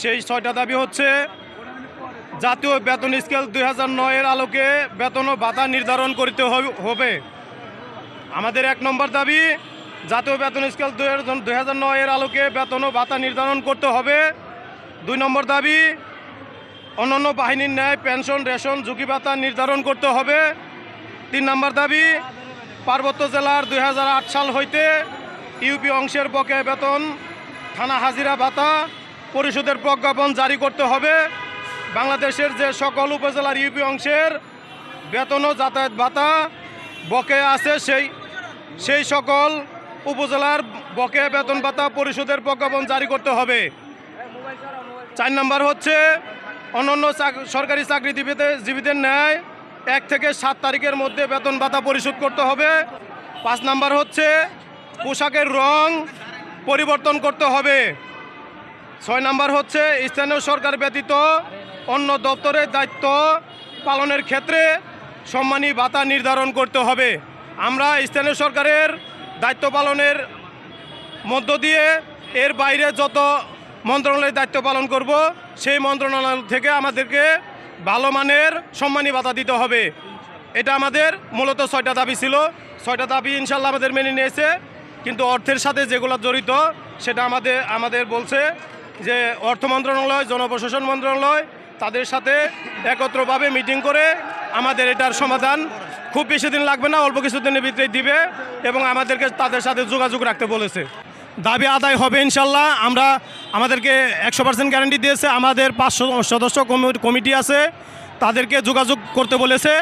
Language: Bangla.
সেই ছয়টা দাবি হচ্ছে, জাতীয় বেতন স্কেল দুই হাজার নয়ের আলোকে বেতন ও ভাতা নির্ধারণ করতে হবে। আমাদের এক নম্বর দাবি, জাতীয় বেতন স্কেল দুই হাজার নয়ের আলোকে বেতন ও ভাতা নির্ধারণ করতে হবে। দুই নম্বর দাবি, অন্যান্য বাহিনীর ন্যায় পেনশন, রেশন, ঝুঁকি ভাতা নির্ধারণ করতে হবে। তিন নম্বর দাবি, পার্বত্য জেলার দু হাজার আট সাল হইতে ইউপি অংশের বকে বেতন, থানা হাজিরা ভাতা পরিশোধের প্রজ্ঞাপন জারি করতে হবে। বাংলাদেশের যে সকল উপজেলার ইউপি অংশের বেতন ও যাতায়াত ভাতা বকে আছে, সেই সেই সকল উপজেলার বকেয়া বেতন ভাতা পরিশোধের প্রজ্ঞাপন জারি করতে হবে। চার নাম্বার হচ্ছে, অন্যান্য সরকারি চাকরিজীবীদের জীবীদের ন্যায় এক থেকে সাত তারিখের মধ্যে বেতন ভাতা পরিশোধ করতে হবে। পাঁচ নাম্বার হচ্ছে, পোশাকের রং পরিবর্তন করতে হবে। ছয় নাম্বার হচ্ছে, স্থানীয় সরকার ব্যতীত অন্য দপ্তরের দায়িত্ব পালনের ক্ষেত্রে সম্মানী ভাতা নির্ধারণ করতে হবে। আমরা স্থানীয় সরকারের দায়িত্ব পালনের মধ্য দিয়ে এর বাইরে যত মন্ত্রণালয়ের দায়িত্ব পালন করব, সেই মন্ত্রণালয় থেকে আমাদেরকে ভালো মানের সম্মানী ভাতা দিতে হবে। এটা আমাদের মূলত ছয়টা দাবি ছিল। ছয়টা দাবি ইনশাল্লাহ আমাদের মেনে নিয়েছে, কিন্তু অর্থের সাথে যেগুলো জড়িত, সেটা আমাদের আমাদের বলছে যে অর্থ মন্ত্রণালয়, জনপ্রশাসন মন্ত্রণালয়, তাদের সাথে একত্রভাবে মিটিং করে আমাদের এটার সমাধান খুব বেশি দিন লাগবে না, অল্প কিছুদিনের ভিতরে দিবে এবং আমাদেরকে তাদের সাথে যোগাযোগ রাখতে বলেছে। দাবি আদায় হবে ইনশাল্লাহ, আমরা আমাদেরকে একশো পার্সেন্ট গ্যারান্টি দিয়েছে, আমাদের পাঁচশো সদস্য কমিটি আছে, তাদেরকে যোগাযোগ করতে বলেছে।